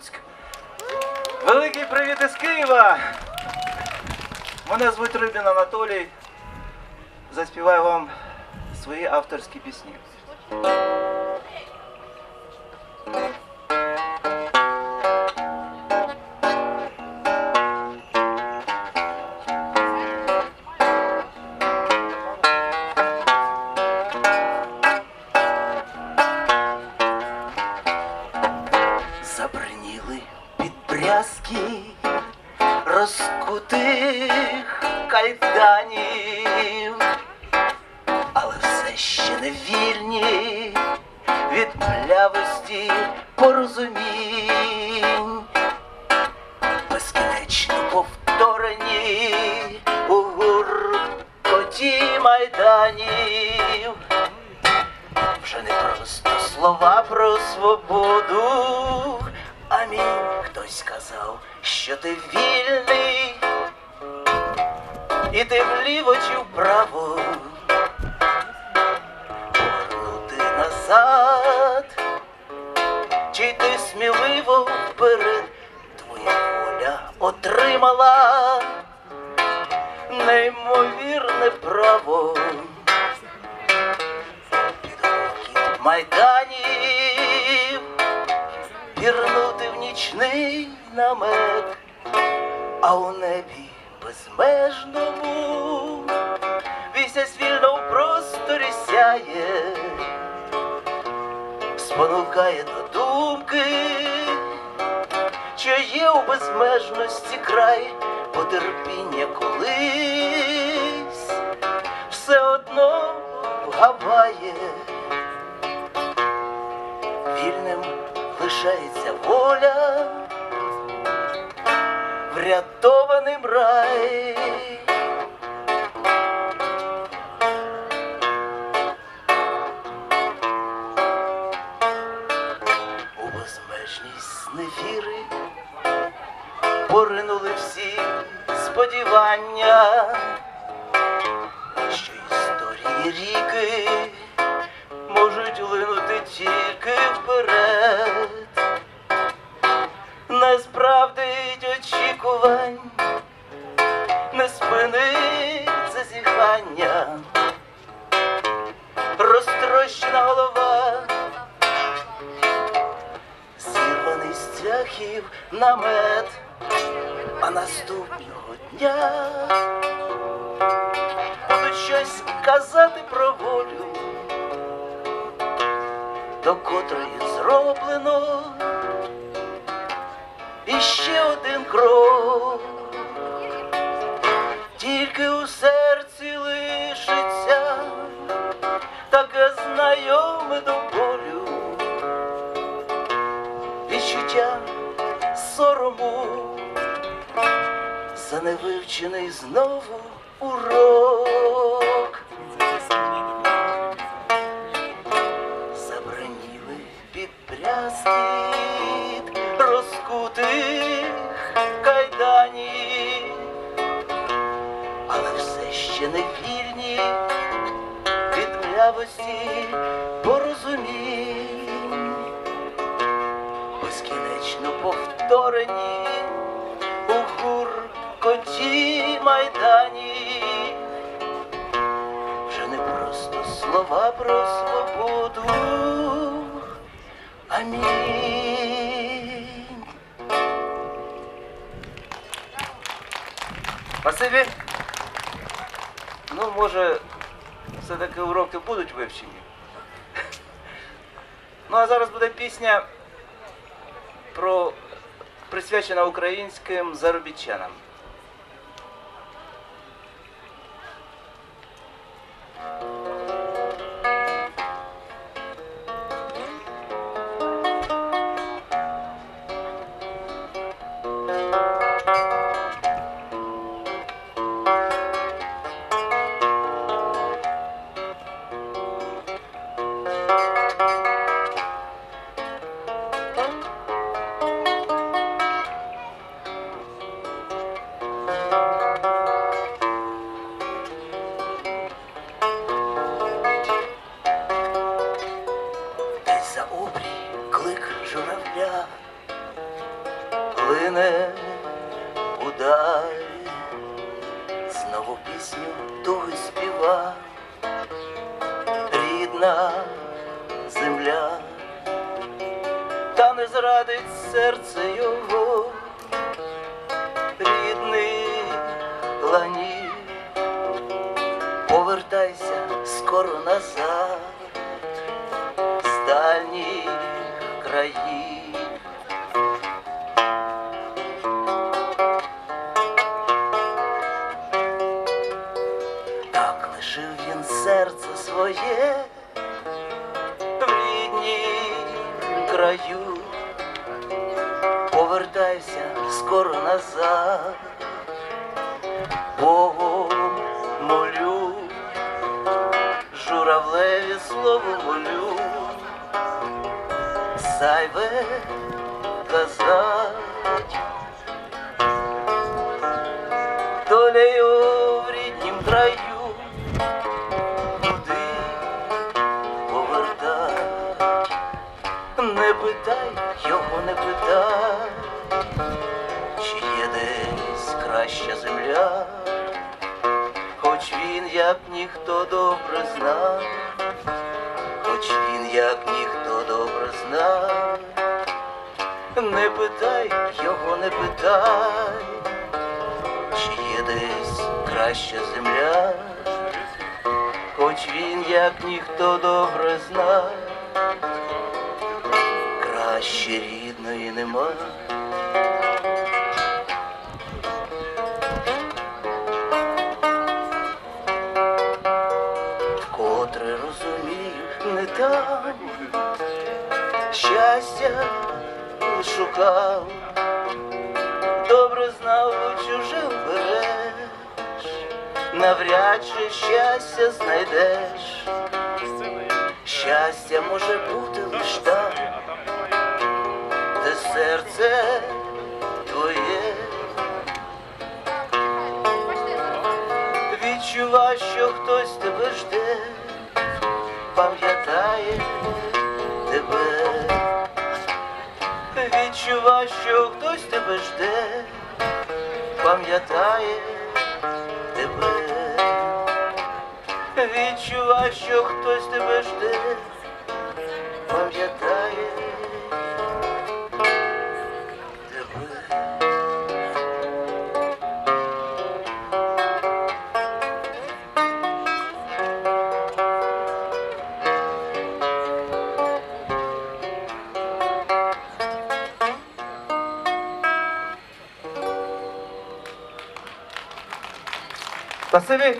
Луцьк. Великий привіт із Києва. Мене звуть Рибін Анатолій. Заспіваю вам свої авторські пісні. Підбрязки розкутих кайданів, але все ще не вільні від млявості порозумінь, безкінечно повторені у гуркоті майданів вже не просто слова про свободу. Амінь. Що ти вільний, і ти вліво чи вправо. Повернути назад, чи йти сміливо вперед, твоя воля отримала неймовірне право. Майданів пірнути в нічний намет, а у небі безмежному місяць вільно в просторі сяє, спонукає до думки, що є у безмежності край потерпіння колись лишається воля, врятованим рай. У безмежність зневіри поринули всі сподівання, що історії ріки можуть линути тільки вперед, очікувань, не спинить зазіхання, розтрощена голова, зірваний з цвяхів намет, а наступного дня будуть щось казати про волю до котрої зроблено і ще один крок, тільки у серці лишиться таке знайоме до болю, відчуття сорому за невивчений знову урок. Але все ще не вільні від млявості порозумінь, безкінечно повторені у гуркоті майданів вже не просто слова про свободу. Амінь. Спасибі. Ну, може, все-таки уроки будуть вивчені. Ну, а зараз буде пісня про присвячена українським заробітчанам. Серце його, рідний ланів, повертайся скоро назад з дальніх країв. Так лишив він серце своє в рідній краю. Повертайся скоро назад, Богом молю, журавлеві слово молю, зайве казать, долею в ріднім краю, туди повертать, не питай, його не питай, краща земля, хоч він, як ніхто добре знав, хоч він, як ніхто добре знав, не питай, його не питай, чи є десь краща земля, хоч він, як ніхто добре знав, краще рідної нема. Котре розумію, не там щастя шукав, добре знав, чуже береш, навряд чи щастя знайдеш. Щастя може бути лиш там, де серце твоє. Відчувай, що хтось тебе жде, пам'ятає тебе. Відчувай, що хтось тебе жде, пам'ятає тебе. Відчувай, що хтось тебе жде, Tá, você vê